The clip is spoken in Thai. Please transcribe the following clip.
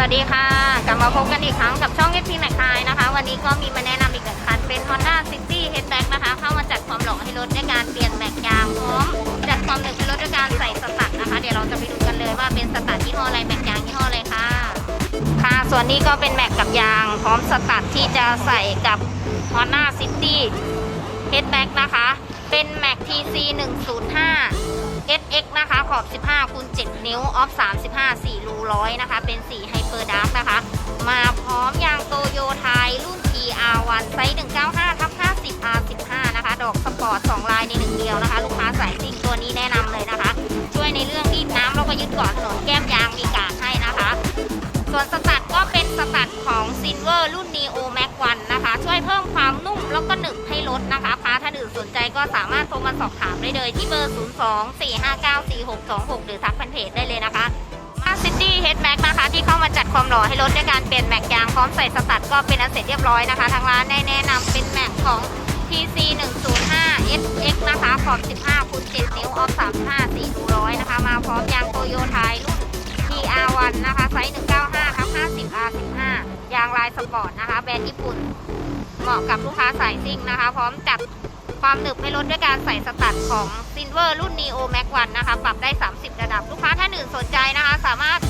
วัสดีค่ะ กลับมาพบกันอีกครั้งกับช่อง SP Mac ไทยนะคะ วันนี้ก็มีมาแนะนำอีกหนึ่งคันเป็น Honda City Hatchback นะคะ เข้ามาจัดความหล่อให้รถด้วยการเปลี่ยนแม็กยางพร้อมจัดความหนึบให้รถด้วยการใส่สตัดนะคะ เดี๋ยวเราจะไปดูกันเลยว่าเป็นสตัดยี่ห้ออะไรแม็กยางยี่ห้ออะไรค่ะ ค่ะ ส่วนนี้ก็เป็นแม็กกับยาง พร้อมสตัดที่จะใส่กับ Honda City Hatchback นะคะ เป็น Mac TC 105 SX นะคะ ขอบ 15คูณ7นิ้ว ออฟ 35 4รูร้อยนะคะ เป็นสีไฮเปอร์ดาร์กนะคะ มาพร้อมยางโตโยไทยรุ่น TR1 ไซส์195ทับ50 R15 นะคะ ดอกสปอร์ต 2 ลายในหนึ่งเดียวนะคะ ลูกค้าสายซิ่งตัวนี้แนะนำเลยนะคะ ช่วยในเรื่องรีดน้ำแล้วก็ยึดเกาะถนนแก้มยางมีกากให้นะคะ ส่วนสตัดก็เป็นสตัดของ Silver รุ่น Neo Max 1นะคะช่วย เพิ่มความนุ่มแล้วก็หนึบให้รถนะคะพาถ้าดื่นสนใจก็สามารถโทรมาสอบถามได้เลยที่เบอร์ 02 459 4626 หรือทักแฟนเพจได้เลยนะคะมาซิตี้เฮดแม็กนะคะที่เข้ามาจัดความหล่อให้รถด้วยการเปลี่ยนแม็กยางพร้อมใส่สตัดก็เป็นอันเสร็จเรียบร้อยนะคะ ทางร้านได้แนะนำเป็นแม็กของ TC 105 SX นะคะขอบ15คูณ7นิ้วออฟ35 4ดูร้อยนะคะ มาพร้อมยางโตโยไทยรุ่น TR1 นะคะไซส์1 สปอร์ตนะคะ แบรนด์ญี่ปุ่น เหมาะกับลูกค้าสายซิ่งนะคะ พร้อมจัดความหนึบให้รถด้วยการใส่สตัดของซินเวอร์รุ่น Neo Max 1นะคะ ปรับได้ 30 ระดับ ลูกค้าท่านอื่นสนใจนะคะ สามารถ